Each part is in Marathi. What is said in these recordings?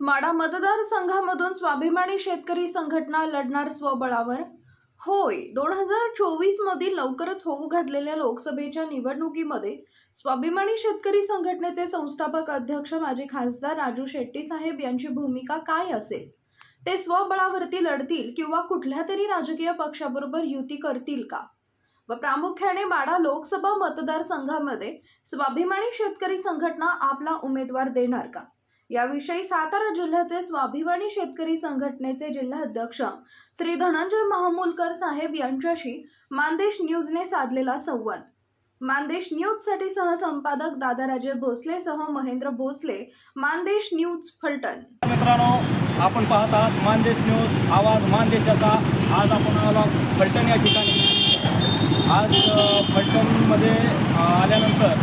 माडा मतदारसंघामधून स्वाभिमानी शेतकरी संघटना लढणार स्वबळावर? होय दोन हजार चोवीसमधील लवकरच होऊ घातलेल्या लोकसभेच्या निवडणुकीमध्ये स्वाभिमानी शेतकरी संघटनेचे संस्थापक अध्यक्ष माजी खासदार राजू शेट्टी साहेब यांची भूमिका काय असेल? ते स्वबळावरती लढतील किंवा कुठल्या तरी राजकीय पक्षाबरोबर युती करतील का? व प्रामुख्याने माडा लोकसभा मतदारसंघामध्ये स्वाभिमानी शेतकरी संघटना आपला उमेदवार देणार का? याविषयी सातारा जिल्ह्याचे स्वाभिमानी शेतकरी संघटनेचे जिल्हाध्यक्ष श्री धनंजय महामूलकर साहेब यांच्याशी मानदेश न्यूजने साधलेला संवाद. मानदेश न्यूजसाठी सहसंपादक दादाराजे भोसले सह महेंद्र भोसले मानदेश न्यूज फलटण. मित्रांनो आपण पाहत आहात मानदेश न्यूज आवाज मानदेशाचा. आज आपण आलो फलटण या ठिकाणी. आज फलटणमध्ये आल्यानंतर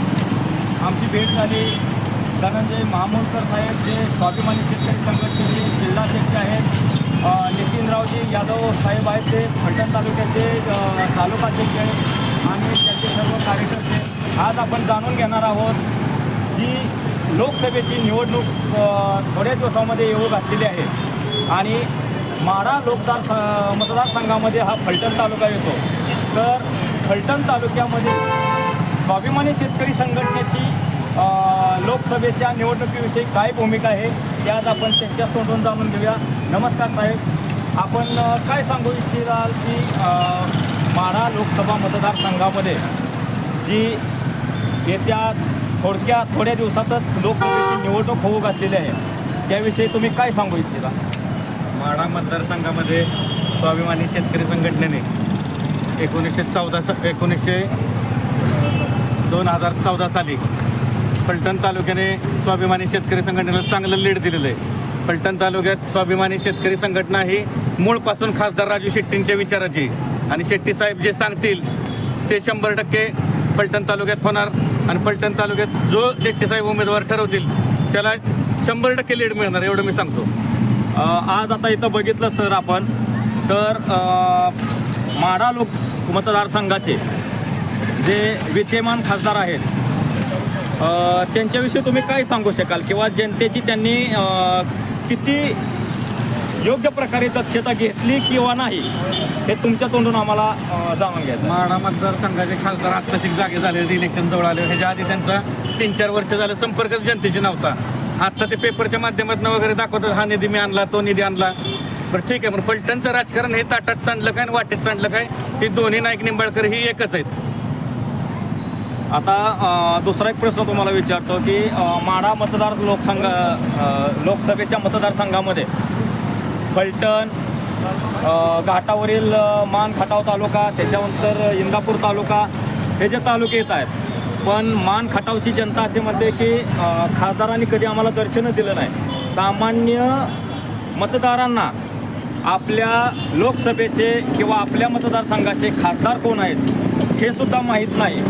आमची भेट झाली. धनंजय म्हणजे महामोलकर साहेब जे स्वाभिमानी शेतकरी संघटनेचे जिल्हाध्यक्ष आहेत नितीनरावजी यादव साहेब आहेत ते फलटण तालुक्याचे तालुकाध्यक्ष आहेत आणि त्यांचे सर्व कार्यकर्ते आज आपण जाणून घेणार आहोत जी लोकसभेची निवडणूक थोड्या दिवसामध्ये येऊ घातलेली आहे. आणि माडा लोकदार स- मतदारसंघामध्ये हा फलटण तालुका येतो. तर फलटण तालुक्यामध्ये स्वाभिमानी शेतकरी संघटनेची लोकसभेच्या निवडणुकीविषयी काय भूमिका आहे ते आज आपण त्यांच्या तोंडून जाणून घेऊया. नमस्कार साहेब. आपण काय सांगू इच्छिताल की माढा लोकसभा मतदारसंघामध्ये जी येत्या थोडक्या थोड्या दिवसातच लोकसभेची निवडणूक होऊ घातलेली आहे त्याविषयी तुम्ही काय सांगू इच्छिता? माढा मतदारसंघामध्ये स्वाभिमानी शेतकरी संघटनेने एकोणीसशे चौदा स एकोणीसशे दोन हजार चौदा साली फलटण तालुक्याने स्वाभिमानी शेतकरी संघटनेला चांगलं लीड दिलेलं आहे. फलटण तालुक्यात स्वाभिमानी शेतकरी संघटना ही मूळपासून खासदार राजू शेट्टींच्या विचाराची आणि शेट्टी साहेब जे सांगतील ते शंभर टक्के फलटण तालुक्यात होणार. आणि फलटण तालुक्यात जो शेट्टी साहेब उमेदवार ठरवतील त्याला शंभर टक्के लीड मिळणार एवढं मी सांगतो. आज आता इथं बघितलं सर आपण तर माडा लोक मतदारसंघाचे जे विद्यमान खासदार आहेत त्यांच्याविषयी तुम्ही काय सांगू शकाल? किंवा जनतेची त्यांनी किती योग्य प्रकारे दक्षता घेतली किंवा नाही हे तुमच्या तोंडून आम्हाला जाणून घ्यायचं आहे. माढा मतदारसंघाचे खासदार आत्ताशिक जागे झाले इलेक्शन जवळ आले ह्याच्या आधी त्यांचा तीन चार वर्ष झालं संपर्कच जनतेशी नव्हता. आत्ता ते पेपरच्या माध्यमातून वगैरे दाखवतात हा निधी मी आणला तो निधी आणला. बरं ठीक आहे पण पलटणचं राजकारण हे ताटात सांडलं काय आणि वाटेत सांडलं काय हे दोन्ही नाईक निंबाळकर ही एकच आहेत. आता दुसरा एक प्रश्न तुम्हाला विचारतो की माडा माढा मतदार लोकसंघ लोकसभेच्या मतदारसंघामध्ये फलटण घाटावरील मान खटाव तालुका त्याच्यानंतर इंदापूर तालुका हे जे तालुके येत आहेत पण मान खटावची जनता अशी म्हणते की खासदारांनी कधी आम्हाला दर्शनं दिलं नाही. सामान्य मतदारांना आपल्या लोकसभेचे किंवा आपल्या मतदारसंघाचे खासदार कोण आहेत हे सुद्धा माहीत नाही.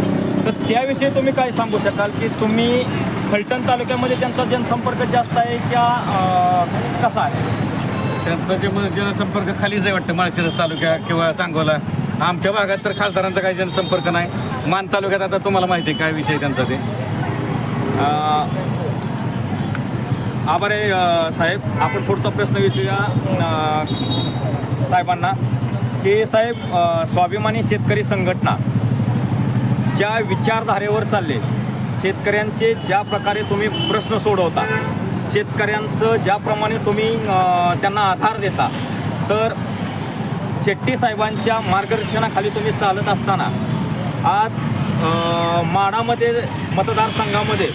तर त्याविषयी तुम्ही काय सांगू शकाल की तुम्ही फलटण तालुक्यामध्ये त्यांचा जनसंपर्क जास्त आहे किंवा कसा आहे? त्यांचा जे मग जनसंपर्क खालीच आहे वाटतं माळशिरस तालुक्या किंवा सांगोला. आमच्या भागात तर खासदारांचा काही जनसंपर्क नाही. मान तालुक्यात आता तुम्हाला माहिती आहे काय विषय त्यांचा ते. अं, आभार आहे साहेब. आपण पुढचा प्रश्न विचारूया साहेबांना. की साहेब स्वाभिमानी शेतकरी संघटना ज्या विचारधारेवर चालले शेतकऱ्यांचे ज्या प्रकारे तुम्ही प्रश्न सोडवता शेतकऱ्यांचं ज्याप्रमाणे तुम्ही त्यांना आधार देता तर शेट्टी साहेबांच्या मार्गदर्शनाखाली तुम्ही चालत असताना आज माडामध्ये मतदारसंघामध्ये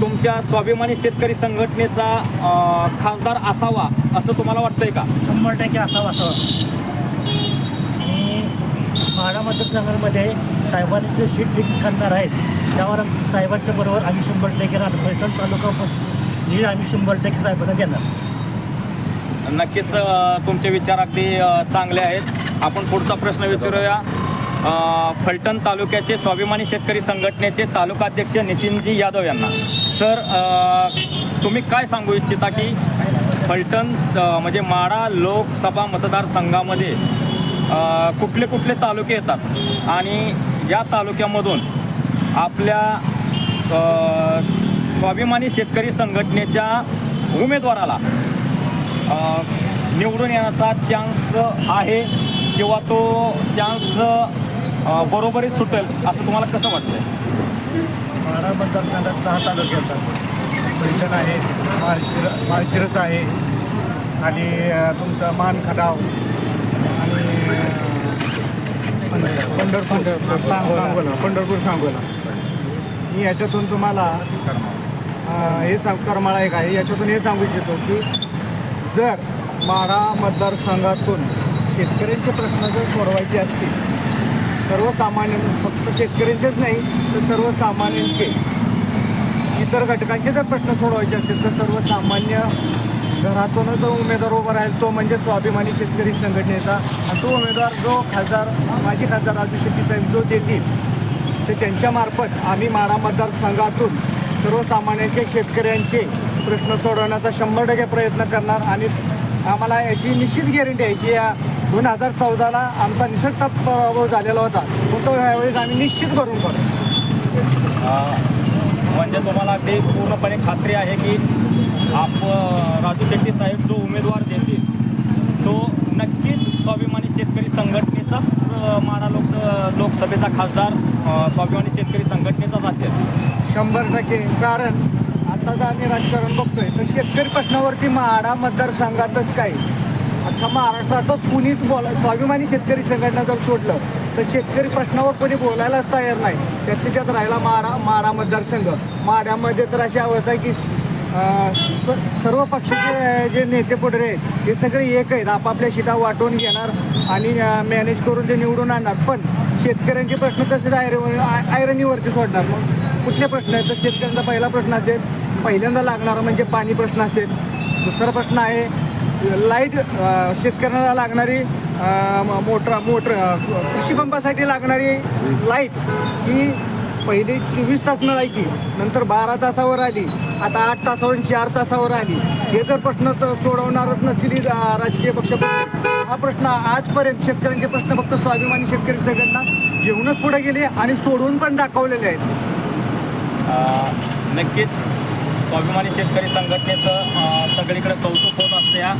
तुमच्या स्वाभिमानी शेतकरी संघटनेचा खासदार असावा असं तुम्हाला वाटतंय का? शंभर टक्के असावा असावा आणि म्हाडा मतदारसंघामध्ये साहेबांनी जे शीट फिक्स करणार आहेत त्यावर साहेबांच्या बरोबर आम्ही शंभर टक्के राहणार. पैठण तालुका हे आम्ही शंभर टक्के साहेबांना देणार. नक्कीच तुमचे विचार अगदी चांगले आहेत. आपण पुढचा प्रश्न विचारूया. फलटण तालुक्याचे स्वाभिमानी शेतकरी संघटनेचे तालुकाध्यक्ष नितीनजी यादव यांना. सर तुम्ही काय सांगू इच्छिता की फलटण म्हणजे माडा लोकसभा मतदारसंघामध्ये कुठले कुठले तालुके येतात? आणि या तालुक्यामधून आपल्या स्वाभिमानी शेतकरी संघटनेच्या उमेदवाराला निवडून येण्याचा चान्स आहे किंवा तो चान्स बरोबरीच सुटेल असं तुम्हाला कसं वाटतं बारा मतदारसंघात सहा तालुके येतात पैठण आहे माळशिर माळशिरस आहे आणि तुमचा मान खटाव आणि पंढरपूर. सांगोला पंढरपूर सांगोला. मी याच्यातून तुम्हाला हे सांग करमाळा एक आहे. याच्यातून हे सांगू इच्छितो की जर माढा मतदारसंघातून शेतकऱ्यांचे प्रश्न जर सोडवायचे असतील सर्वसामान्य फक्त शेतकऱ्यांचेच नाही तर सर्वसामान्यांचे इतर घटकांचे जर प्रश्न सोडवायचे असतील तर सर्वसामान्य घरातूनच जो उमेदवार उभा राहील तो म्हणजे स्वाभिमानी शेतकरी संघटनेचा. आणि तो उमेदवार जो खासदार माजी खासदार राजू शेट्टी साहेब जो देतील ते त्यांच्यामार्फत आम्ही माढा मतदारसंघातून सर्वसामान्यांचे शेतकऱ्यांचे प्रश्न सोडवण्याचा शंभर टक्के प्रयत्न करणार. आणि आम्हाला याची निश्चित गॅरंटी आहे की या दोन हजार चौदाला आमचा निसटता पराभव हो झालेला होता. तो तो ह्यावेळेस आम्ही निश्चित करून करू म्हणजे तुम्हाला ते पूर्णपणे खात्री आहे की आप राजू शेट्टी साहेब जो उमेदवार देतील तो नक्कीच स्वाभिमानी शेतकरी संघटनेचाच माडा लोक लोकसभेचा खासदार स्वाभिमानी शेतकरी संघटनेचाच असेल. शंभर टक्के. कारण आता जर आम्ही राजकारण बघतोय तर शेतकरी प्रश्नावरती माडा मतदारसंघातच काय अख्खा महाराष्ट्रातच कुणीच बोला स्वाभिमानी शेतकरी संघटना जर सोडलं तर शेतकरी प्रश्नावर कोणी बोलायलाच तयार नाही. त्यातल्या त्यात राहिला माडा माडा मतदारसंघ. माड्यामध्ये तर अशी अवस्था आहे की स- सर्व पक्षाचे जे नेते पुढे आहेत हे सगळे एक आहेत. आपापल्या शिटा वाटून घेणार आणि मॅनेज करून ते निवडून आणणार. पण शेतकऱ्यांचे प्रश्न तसेच आयरन आयरनीवरती सोडणार. मग कुठले प्रश्न आहेत? तर शेतकऱ्यांचा पहिला प्रश्न असेल पहिल्यांदा लागणारा म्हणजे पाणी प्रश्न असेल. दुसरा प्रश्न आहे लाइट शेतकऱ्यांना लागणारी म- मोटर मोटर अ, कृषी पंपासाठी लागणारी लाइट ही पहिले चोवीस तास मिळायची नंतर बारा तासावर आली आता आठ तासावर चार तासावर आली. हे जर प्रश्न तर सोडवणारच नसतील राजकीय पक्ष हा प्रश्न आजपर्यंत शेतकऱ्यांचे प्रश्न फक्त स्वाभिमानी शेतकरी सगळ्यांना घेऊनच पुढे गेले आणि सोडवून पण दाखवलेले आहेत. नक्कीच स्वाभिमानी शेतकरी संघटनेचं सगळीकडे कौतुक होत असते या.